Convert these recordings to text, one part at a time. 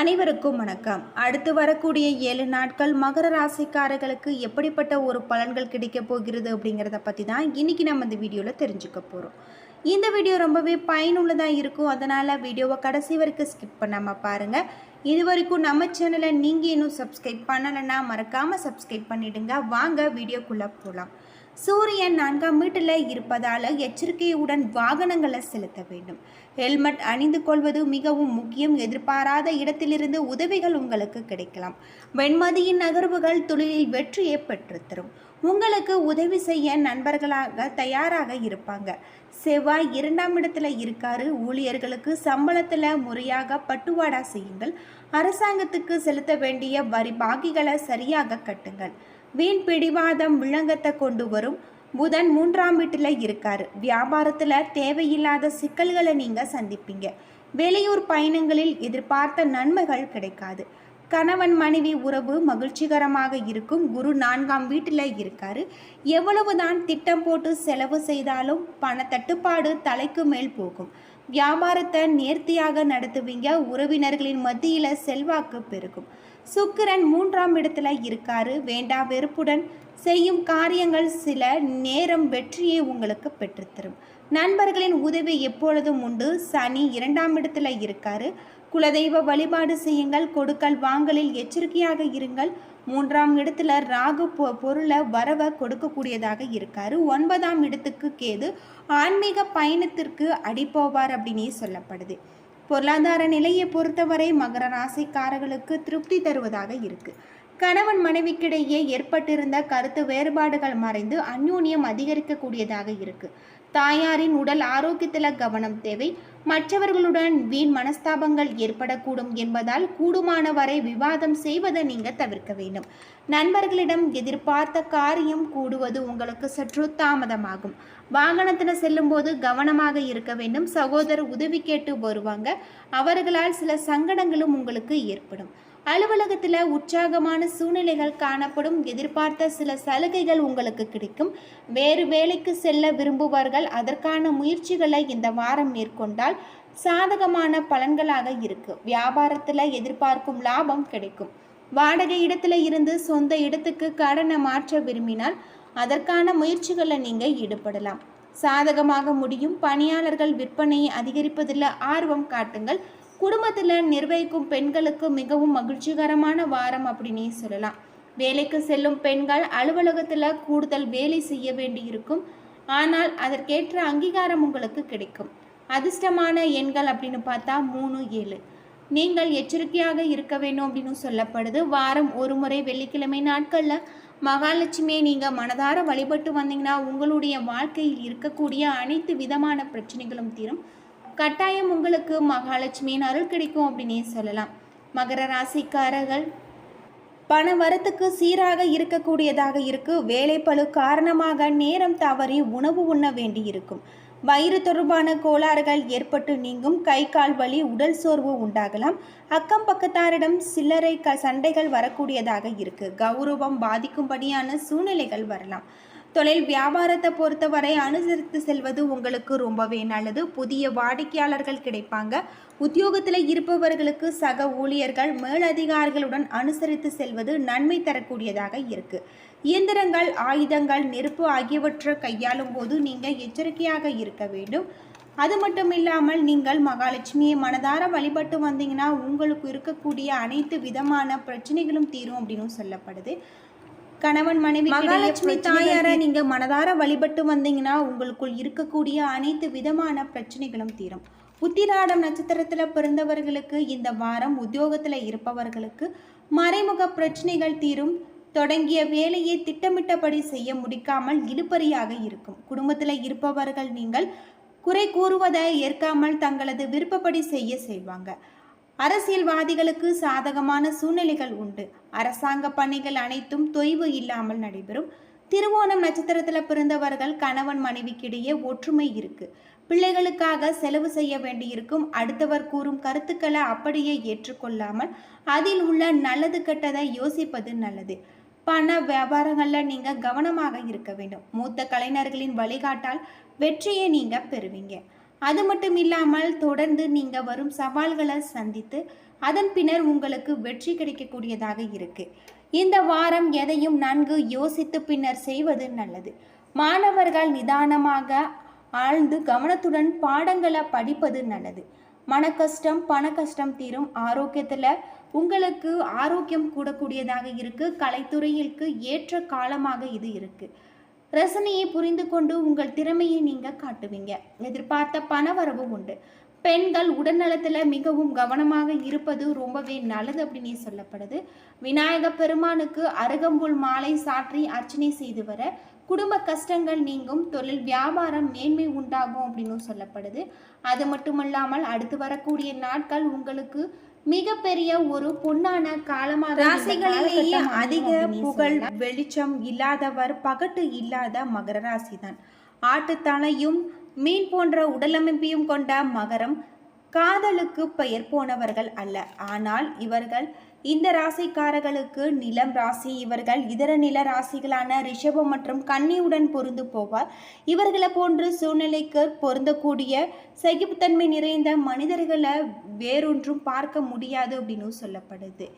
அனைவருக்கும் வணக்கம். அடுத்து வரக்கூடிய ஏழு நாட்கள் மகர ராசிக்காரர்களுக்கு எப்படிப்பட்ட ஒரு பலன்கள் கிடைக்க போகிறது அப்படிங்கிறத பற்றி தான் இன்றைக்கி நம்ம இந்த வீடியோவில் தெரிஞ்சுக்க போகிறோம் இந்த வீடியோ ரொம்பவே பயனுள்ளதாக இருக்கும். அதனால் வீடியோவை கடைசி வரைக்கும் ஸ்கிப் பண்ணாமல் பாருங்கள் இது வரைக்கும் நம்ம சேனலை நீங்கள் இன்னும் சப்ஸ்கிரைப் பண்ணலைன்னா மறக்காமல் சப்ஸ்கிரைப் பண்ணிவிடுங்க வாங்க வீடியோக்குள்ளே போகலாம் சூரியன் நான்காம் வீட்டில் இருப்பதால் எச்சரிக்கையுடன் வாகனங்களை செலுத்த வேண்டும். ஹெல்மெட் அணிந்து கொள்வது மிகவும் முக்கியம். எதிர்பாராத இடத்திலிருந்து உதவிகள் உங்களுக்கு கிடைக்கலாம். வெண்மதியின் நகர்வுகள் தொழிலில் வெற்றியை பெற்றுத்தரும் உங்களுக்கு உதவி செய்ய நண்பர்களாக தயாராக இருப்பாங்க. செவ்வாய் இரண்டாம் இடத்துல இருக்காரு. ஊழியர்களுக்கு சம்பளத்தில் முறையாக பட்டுவாடா செய்யுங்கள். அரசாங்கத்துக்கு செலுத்த வேண்டிய வரி பாக்கிகளை சரியாக கட்டுங்கள். வீண் பிடிவாதம் விளங்கத்தை கொண்டு வரும். புதன் மூன்றாம் வீட்டில் இருக்கார். வியாபாரத்தில் தேவையில்லாத சிக்கல்களை நீங்கள் சந்திப்பீங்க. வெளியூர் பயணங்களில் எதிர்பார்த்த நன்மைகள் கிடைக்காது. கணவன் மனைவி உறவு மகிழ்ச்சிகரமாக இருக்கும். குரு நான்காம் வீட்டில் இருக்கார். எவ்வளவுதான் திட்டம் போட்டு செலவு செய்தாலும் பண தட்டுப்பாடு தலைக்கு மேல் போகும். வியாபாரத்தை நேர்த்தியாக நடத்துவீங்க. உறவினர்களின் மத்தியில் செல்வாக்கு பெருகும். சுக்கிரன் மூன்றாம் இடத்துல இருக்காரு. வேண்டா வெறுப்புடன் செய்யும் காரியங்கள் சில நேரம் வெற்றியை உங்களுக்கு பெற்றுத்தரும். நண்பர்களின் உதவி எப்பொழுதும் உண்டு. சனி இரண்டாம் இடத்துல இருக்காரு. குலதெய்வ வழிபாடு செய்யுங்கள். கொடுக்கல் வாங்கலில் எச்சரிக்கையாக இருங்கள். மூன்றாம் இடத்துல ராகு பொ பொருளை வரவை கொடுக்கக்கூடியதாக இருக்காரு. ஒன்பதாம் இடத்துக்கு கேது ஆன்மீக பயணத்திற்கு அடிப்போவார் அப்படின்னே சொல்லப்படுது. பொருளாதார நிலையை பொறுத்தவரை மகர ராசிக்காரர்களுக்கு திருப்தி தருவதாக இருக்கு. கணவன் மனைவிக்கிடையே ஏற்பட்டிருந்த கருத்து வேறுபாடுகள் மறைந்து அந்யூன்யம் அதிகரிக்கக்கூடியதாக இருக்கு. தாயாரின் உடல் ஆரோக்கியத்தில் கவனம் தேவை. மற்றவர்களுடன் வீண் மனஸ்தாபங்கள் ஏற்படக்கூடும் என்பதால் கூடுமான வரை விவாதம் செய்வதை நீங்கள் தவிர்க்க வேண்டும். நண்பர்களிடம் எதிர்பார்த்த காரியம் கூடுவது உங்களுக்கு சற்று தாமதமாகும். வாகனத்தில் செல்லும்போது கவனமாக இருக்க வேண்டும். சகோதரர் உதவி கேட்டு வருவாங்க. அவர்களால் சில சங்கடங்களும் உங்களுக்கு ஏற்படும். அலுவலகத்தில் உற்சாகமான சூழ்நிலைகள் காணப்படும். எதிர்பார்த்த சில சலுகைகள் உங்களுக்கு கிடைக்கும். வேறு வேலைக்கு செல்ல விரும்புபவர்கள் அதற்கான முயற்சிகளை இந்த வாரம் மேற்கொண்டால் சாதகமான பலன்களாக இருக்கு. வியாபாரத்தில் எதிர்பார்க்கும் லாபம் கிடைக்கும். வாடகை இடத்துல இருந்து சொந்த இடத்துக்கு கடனை மாற்ற விரும்பினால் அதற்கான முயற்சிகளை நீங்கள் ஈடுபடலாம். சாதகமாக முடியும். பணியாளர்கள் விற்பனையை அதிகரிப்பதில் ஆர்வம் காட்டுங்கள். குடும்பத்தில் நிர்வகிக்கும் பெண்களுக்கு மிகவும் மகிழ்ச்சிகரமான வாரம் அப்படின்னே சொல்லலாம். வேலைக்கு செல்லும் பெண்கள் அலுவலகத்தில் கூடுதல் வேலை செய்ய வேண்டியிருக்கும். ஆனால் அதற்கேற்ற அங்கீகாரம் உங்களுக்கு கிடைக்கும். அதிர்ஷ்டமான எண்கள் அப்படின்னு பார்த்தா மூணு ஏழு. நீங்கள் எச்சரிக்கையாக இருக்க வேண்டும் அப்படின்னு சொல்லப்படுது. வாரம் ஒரு முறை வெள்ளிக்கிழமை நாட்களில் மகாலட்சுமியை நீங்கள் மனதார வழிபட்டு வந்தீங்கன்னா உங்களுடைய வாழ்க்கையில் இருக்கக்கூடிய அனைத்து விதமான பிரச்சனைகளும் தீரும். கட்டாயம் உங்களுக்கு மகாலட்சுமியின் அருள் கிடைக்கும் அப்படின்னே சொல்லலாம். மகர ராசிக்காரர்கள் பண வரத்துக்கு சீராக இருக்கக்கூடியதாக இருக்கு. வேலைப்பளு காரணமாக நேரம் தவறி உணவு உண்ண வேண்டி இருக்கும் வயிறு தொடர்பான கோளாறுகள் ஏற்பட்டு நீங்கும். கை கால் வலி உடல் சோர்வு உண்டாகலாம். அக்கம் பக்கத்தாரிடம் சில்லறை க சண்டைகள் வரக்கூடியதாக இருக்கு. கௌரவம் பாதிக்கும்படியான சூழ்நிலைகள் வரலாம். தொழில் வியாபாரத்தை பொறுத்தவரை அனுசரித்து செல்வது உங்களுக்கு ரொம்பவே நல்லது. புதிய வாடிக்கையாளர்கள் கிடைப்பாங்க. உத்தியோகத்தில் இருப்பவர்களுக்கு சக ஊழியர்கள் மேலதிகாரிகளுடன் அனுசரித்து செல்வது நன்மை தரக்கூடியதாக இருக்குது இயந்திரங்கள் ஆயுதங்கள் நெருப்பு ஆகியவற்றை கையாளும் போது நீங்கள் எச்சரிக்கையாக இருக்க வேண்டும். அது மட்டும் இல்லாமல் நீங்கள் மகாலட்சுமியை மனதார வழிபட்டு வந்தீங்கன்னா உங்களுக்கு இருக்கக்கூடிய அனைத்து விதமான பிரச்சனைகளும் தீரும் அப்படின்னு சொல்லப்படுது. கணவன் மனைவி மகாலட்சுமி தாயாரை நீங்க மனதார வழிபட்டு வந்தீங்கன்னா உங்களுக்குள் இருக்கக்கூடிய அனைத்து விதமான பிரச்சனைகளும் தீரும். உத்திராடம் நட்சத்திரத்தில் பிறந்தவர்களுக்கு இந்த வாரம் உத்தியோகத்தில் இருப்பவர்களுக்கு மறைமுக பிரச்சனைகள் தீரும். தொடங்கிய வேலையை திட்டமிட்டபடி செய்ய முடிக்காமல் இழுபறியாக இருக்கும். குடும்பத்தில் இருப்பவர்கள் நீங்கள் குறை கூறுவதை ஏற்காமல் தங்களது விருப்பப்படி செய்ய செய்வாங்க. அரசியல்வாதிகளுக்கு சாதகமான சூழ்நிலைகள் உண்டு. அரசாங்க பணிகள் அனைத்தும் தொய்வு இல்லாமல் நடைபெறும். திருவோணம் நட்சத்திரத்தில் பிறந்தவர்கள் கணவன் மனைவிக்கிடையே ஒற்றுமை இருக்கு. பிள்ளைகளுக்காக செலவு செய்ய வேண்டியிருக்கும். அடுத்தவர் கூறும் கருத்துக்களை அப்படியே ஏற்றுக்கொள்ளாமல் அதில் உள்ள நல்லது கெட்டதை யோசிப்பது நல்லது. பண வியாபாரங்களில் நீங்கள் கவனமாக இருக்க வேண்டும். மூத்த கலைஞர்களின் வழிகாட்டால் வெற்றியை நீங்கள் பெறுவீங்க. அது மட்டும் இல்லாமல் தொடர்ந்து நீங்கள் வரும் சவால்களை சந்தித்து அதன் பின்னர் உங்களுக்கு வெற்றி கிடைக்கக்கூடியதாக இருக்குது இந்த வாரம் எதையும் நன்கு யோசித்து பின்னர் செய்வது நல்லது. மாணவர்கள் நிதானமாக ஆழ்ந்து கவனத்துடன் பாடங்களை படிப்பது நல்லது. மன கஷ்டம் பண கஷ்டம் தீரும் ஆரோக்கியத்தில் உங்களுக்கு ஆரோக்கியம் கூடக்கூடியதாக இருக்குது கலைத்துறையிற்கு ஏற்ற காலமாக இது இருக்குது ரசனையை புரிந்து கொண்டு உங்கள் திறமையை நீங்கள் காட்டுவீங்க. எதிர்பார்த்த பணவரவு உண்டு. பெண்கள் உடல்நலத்தில் மிகவும் கவனமாக இருப்பது ரொம்பவே நல்லது அப்படின்னு சொல்லப்படுது. விநாயக பெருமானுக்கு அருகம்புல் மாலை சாற்றி அர்ச்சனை செய்து வர குடும்ப கஷ்டங்கள் நீங்கும். தொழில் வியாபாரம் மேன்மை உண்டாகும் அப்படின்னு சொல்லப்படுது. அது மட்டுமல்லாமல் அடுத்து வரக்கூடிய நாட்கள் உங்களுக்கு மிகப்பெரிய ஒரு பொன்னான காலமாக ராசிகளிலேயே அதிக புகழ். வெளிச்சம் இல்லாதவர் பகட்டு இல்லாத மகர ராசிதான் ஆட்டுத்தலையும் மீன் போன்ற உடலமைப்பையும் கொண்ட மகரம் காதலுக்கு பெயர் போனவர்கள் அல்ல ஆனால் இவர்கள் இந்த ராசிக்காரர்களுக்கு நிலம் ராசி இவர்கள் இதர நில ராசிகளான ரிஷபம் மற்றும் கன்னியுடன் பொருந்து போவார். இவர்களை போன்று சூழ்நிலைக்கு பொருந்தக்கூடிய சகிப்புத்தன்மை நிறைந்த மனிதர்களை வேறொன்றும் பார்க்க முடியாது அப்படின்னு சொல்லப்படுது.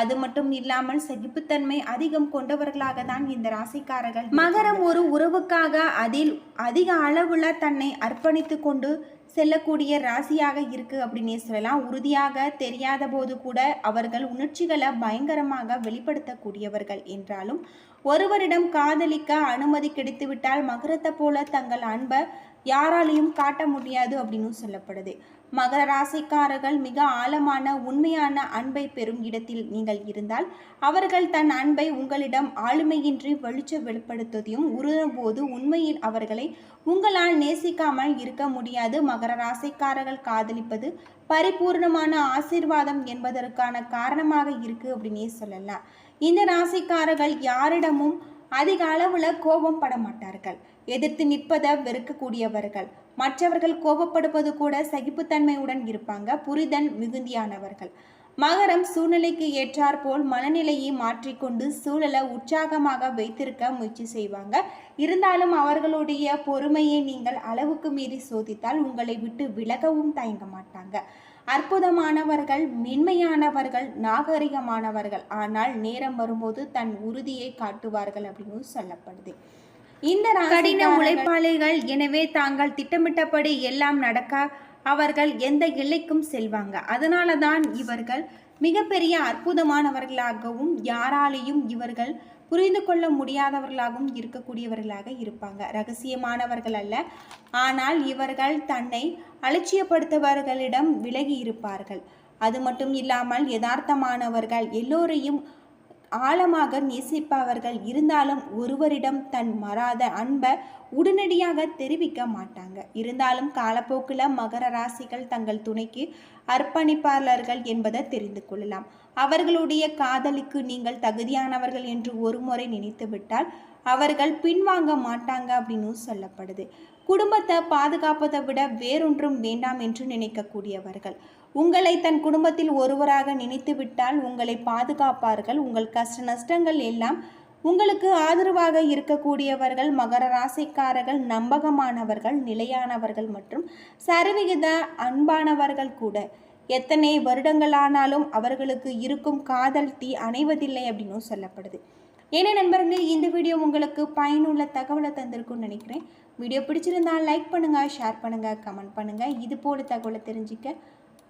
அது மட்டும் இல்லாமல் சகிப்புத்தன்மை அதிகம் கொண்டவர்களாக தான் இந்த ராசிக்காரர்கள் மகரம் ஒரு உறவுக்காக அதில் அதிக அளவுல தன்னை அர்ப்பணித்து கொண்டு செல்லக்கூடிய ராசியாக இருக்கு அப்படின்னே சொல்லலாம். உறுதியாக தெரியாத போது கூட அவர்கள் உணர்ச்சிகளை பயங்கரமாக வெளிப்படுத்தக்கூடியவர்கள் என்றாலும் ஒருவரிடம் காதலிக்க அனுமதி கிடைத்துவிட்டால் மகரத்தை போல தங்கள் அன்பை யாராலையும் காட்ட முடியாது அப்படின்னு சொல்லப்படுது. மகர ராசிக்காரர்கள் மிக ஆழமான உண்மையான அன்பை பெறும் இடத்தில் நீங்கள் இருந்தால் அவர்கள் தன் அன்பை உங்களிடம் ஆளுமையின்றி வெளிச்ச வெளிப்படுத்துவதையும் உருகும்போது உண்மையில் அவர்களை உங்களால் நேசிக்காமல் இருக்க முடியாது. மகர ராசிக்காரர்கள் காதலிப்பது பரிபூர்ணமான ஆசீர்வாதம் என்பதற்கான காரணமாக இருக்கு அப்படின்னே சொல்லலாம். இந்த ராசிக்காரர்கள் யாரிடமும் அதிக அளவில் கோபம் பட மாட்டார்கள். எதிர்த்து நிற்பதை வெறுக்கக்கூடியவர்கள். மற்றவர்கள் கோபப்படுவது கூட சகிப்புத்தன்மையுடன் இருப்பாங்க. புரிதன் மிகுந்தியானவர்கள் மகரம் சூழ்நிலைக்கு ஏற்றாற்போல் மனநிலையை மாற்றிக்கொண்டு சூழலை உற்சாகமாக வைத்திருக்க முயற்சி செய்வாங்க. இருந்தாலும் அவர்களுடைய பொறுமையை நீங்கள் அளவுக்கு மீறி சோதித்தால் உங்களை விட்டு விலகவும் தயங்க மாட்டாங்க. அற்புதமானவர்கள் மென்மையானவர்கள் நாகரிகமானவர்கள். ஆனால் நேரம் வரும்போது தன் உறுதியை காட்டுவார்கள் அப்படின்னு சொல்லப்படுது. இந்த கடின உழைப்பாளிகள். எனவே தாங்கள் திட்டமிட்டபடி எல்லாம் நடக்க அவர்கள் எந்த எல்லைக்கும் செல்வாங்க. அதனால தான் இவர்கள் மிகப்பெரிய அற்புதமானவர்களாகவும் யாராலையும் இவர்கள் புரிந்து கொள்ள முடியாதவர்களாகவும் இருக்கக்கூடியவர்களாக இருப்பாங்க. ரகசியமானவர்கள் அல்ல. ஆனால் இவர்கள் தன்னை அலட்சியப்படுத்தவர்களிடம் விலகி இருப்பார்கள். அது மட்டும் இல்லாமல் யதார்த்தமானவர்கள் எல்லோரையும் ஆழமாக நேசிப்பவர்கள் இருந்தாலும் ஒருவரிடம் தன் மறாத அன்பை உடனடியாக தெரிவிக்க மாட்டாங்க. இருந்தாலும் காலப்போக்கில் மகர ராசிகள் தங்கள் துணைக்கு அர்ப்பணிப்பாளர்கள் என்பதை தெரிந்து கொள்ளலாம். அவர்களுடைய காதலுக்கு நீங்கள் தகுதியானவர்கள் என்று ஒருமுறை நினைத்துவிட்டால் அவர்கள் பின்வாங்க மாட்டாங்க அப்படின்னு சொல்லப்படுது. குடும்பத்தை பாதுகாப்பதை விட வேறொன்றும் வேண்டாம் என்று நினைக்கக்கூடியவர்கள். உங்களை தன் குடும்பத்தில் ஒருவராக நினைத்துவிட்டால் உங்களை பாதுகாப்பார்கள். உங்கள் கஷ்ட நஷ்டங்கள் எல்லாம் உங்களுக்கு ஆதரவாக இருக்கக்கூடியவர்கள் மகர ராசிக்காரர்கள் நம்பகமானவர்கள் நிலையானவர்கள் மற்றும் சரிவிகித அன்பானவர்கள் கூட. எத்தனை வருடங்களானாலும் அவர்களுக்கு இருக்கும் காதல் தீ அணைவதில்லை அப்படின்னும் சொல்லப்படுது. ஏன்னா நண்பர்களே இந்த வீடியோ உங்களுக்கு பயனுள்ள தகவலை தந்திருக்கும்னு நினைக்கிறேன். வீடியோ பிடிச்சிருந்தால் லைக் பண்ணுங்கள் ஷேர் பண்ணுங்கள் கமெண்ட் பண்ணுங்கள் இது போல தகவலை தெரிஞ்சுக்க